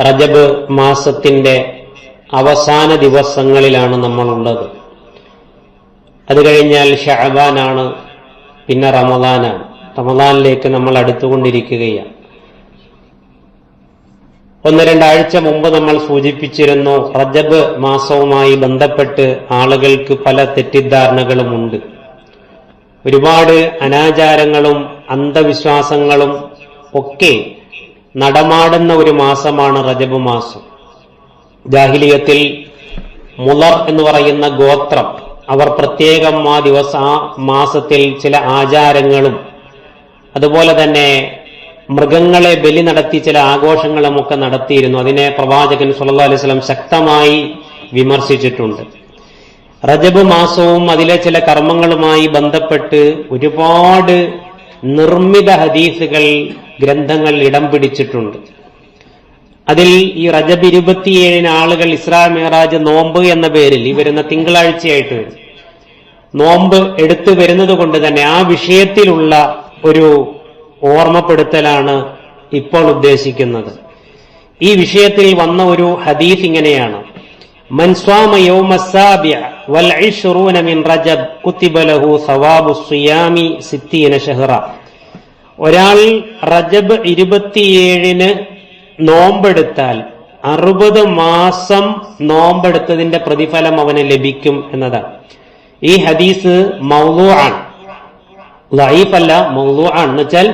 റജബ് മാസത്തിന്റെ അവസാന ദിവസങ്ങളിലാണ് നമ്മളുള്ളത്. അത് കഴിഞ്ഞാൽ ഷഹബാനാണ് പിന്നെ റമദാനാണ്. റമദാനിലേക്ക് നമ്മൾ അടുത്തുകൊണ്ടിരിക്കുകയാണ്. ഒന്ന് രണ്ടാഴ്ച മുമ്പ് നമ്മൾ സൂചിപ്പിച്ചിരുന്നു റജബ് മാസവുമായി ബന്ധപ്പെട്ട് ആളുകൾക്ക് പല തെറ്റിദ്ധാരണകളുമുണ്ട്. ഒരുപാട് അനാചാരങ്ങളും അന്ധവിശ്വാസങ്ങളും ഒക്കെ നടമാടുന്ന ഒരു മാസമാണ് റജബ് മാസം. ജാഹിലിയത്തിൽ മുളർ എന്ന് പറയുന്ന ഗോത്രം അവർ പ്രത്യേകം ആ ദിവസ ആ മാസത്തിൽ ചില ആചാരങ്ങളും അതുപോലെ തന്നെ മൃഗങ്ങളെ ബലി നടത്തി ചില ആഘോഷങ്ങളും ഒക്കെ നടത്തിയിരുന്നു. അതിനെ പ്രവാചകൻ സുല്ലാ അലൈഹി സ്വലം ശക്തമായി വിമർശിച്ചിട്ടുണ്ട്. റജബ് മാസവും അതിലെ ചില കർമ്മങ്ങളുമായി ബന്ധപ്പെട്ട് ഒരുപാട് നിർമ്മിത ഹദീസുകൾ ഗ്രന്ഥങ്ങൾ ഇടം പിടിച്ചിട്ടുണ്ട്. അതിൽ ഈ റജബ് ഇരുപത്തിയേഴിന് ആളുകൾ ഇസ്രാ മെഹറാജ് നോമ്പ് എന്ന പേരിൽ ഈ വരുന്ന തിങ്കളാഴ്ചയായിട്ട് നോമ്പ് എടുത്തു വരുന്നത് കൊണ്ട് തന്നെ ആ വിഷയത്തിലുള്ള ഒരു ഓർമ്മപ്പെടുത്തലാണ് ഇപ്പോൾ ഉദ്ദേശിക്കുന്നത്. ഈ വിഷയത്തിൽ വന്ന ഒരു ഹദീഫ് ഇങ്ങനെയാണ്. റജബ് ഒരാൾ റജബ് ഇരുപത്തിയേഴിന് നോമ്പെടുത്താൽ അറുപത് മാസം നോമ്പെടുത്തതിന്റെ പ്രതിഫലം അവന് ലഭിക്കും എന്നതാണ്. ഈ ഹദീസ് മൗലു ആണ് ലൈഫല്ല മൗലു ആണ് എന്ന് വെച്ചാൽ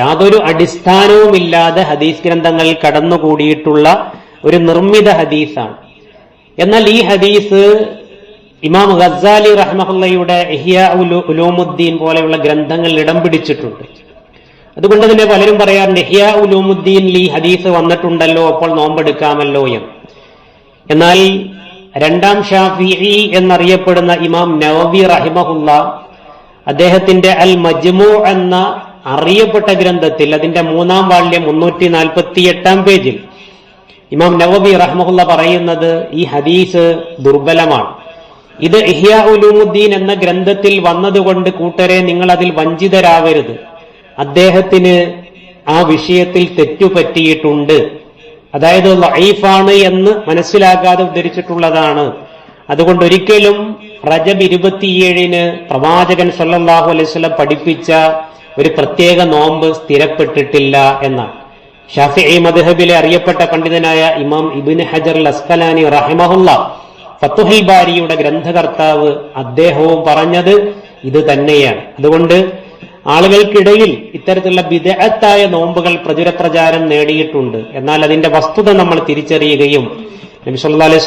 യാതൊരു അടിസ്ഥാനവുമില്ലാതെ ഹദീസ് ഗ്രന്ഥങ്ങൾ കടന്നുകൂടിയിട്ടുള്ള ഒരു നിർമ്മിത ഹദീസാണ്. എന്നാൽ ഈ ഹദീസ് ഇമാം ഗസാലി റഹ്മഹുല്ലയുടെ ഉലൂമുദ്ദീൻ പോലെയുള്ള ഗ്രന്ഥങ്ങൾ ഇടം പിടിച്ചിട്ടുണ്ട്. അതുകൊണ്ട് തന്നെ പലരും പറയാറുണ്ട് ഇഹിയ ഉലൂമുദ്ദീൻ ലീ ഹദീസ് വന്നിട്ടുണ്ടല്ലോ അപ്പോൾ നോമ്പെടുക്കാമല്ലോ എന്ന്. എന്നാൽ രണ്ടാം ഷാഫി എന്നറിയപ്പെടുന്ന ഇമാം നവവി റഹിമഹുല്ല അദ്ദേഹത്തിന്റെ അൽ മജ്മു എന്ന അറിയപ്പെട്ട ഗ്രന്ഥത്തിൽ അതിന്റെ മൂന്നാം വാള്യം മുന്നൂറ്റി നാൽപ്പത്തി എട്ടാം പേജിൽ ഇമാം നവബി റഹ്മുല്ല പറയുന്നത് ഈ ഹദീസ് ദുർബലമാണ്. ഇത് ഇഹ്യാ ഉലൂമുദ്ദീൻ എന്ന ഗ്രന്ഥത്തിൽ വന്നതുകൊണ്ട് കൂട്ടരെ നിങ്ങൾ അതിൽ വഞ്ചിതരാവരുത്. അദ്ദേഹത്തിന് ആ വിഷയത്തിൽ തെറ്റുപറ്റിയിട്ടുണ്ട്. അതായത് ലൈഫാണ് എന്ന് മനസ്സിലാക്കാതെ ഉദ്ധരിച്ചിട്ടുള്ളതാണ്. അതുകൊണ്ട് ഒരിക്കലും റജബ് ഇരുപത്തിയേഴിന് പ്രവാചകൻ സല്ലാഹു അലൈഹി വസല്ലം പഠിപ്പിച്ച ഒരു പ്രത്യേക നോമ്പ് സ്ഥിരപ്പെട്ടിട്ടില്ല എന്നാണ്. ഷാഫിഇ മദ്ഹബിലെ അറിയപ്പെട്ട പണ്ഡിതനായ ഇമാം ഇബിൻ ഹജർ അസ്കലാനി റഹിമഹുല്ല ഫത്തുഹിൽ ബാരിയുടെ ഗ്രന്ഥകർത്താവ് അദ്ദേഹവും പറഞ്ഞത് ഇത് തന്നെയാണ്. അതുകൊണ്ട് ആളുകൾക്കിടയിൽ ഇത്തരത്തിലുള്ള വിദഗ്ധായ നോമ്പുകൾ പ്രചുരപ്രചാരം നേടിയിട്ടുണ്ട്. എന്നാൽ അതിന്റെ വസ്തുത നമ്മൾ തിരിച്ചറിയുകയും നബി സല്ലല്ലാഹു അലൈഹി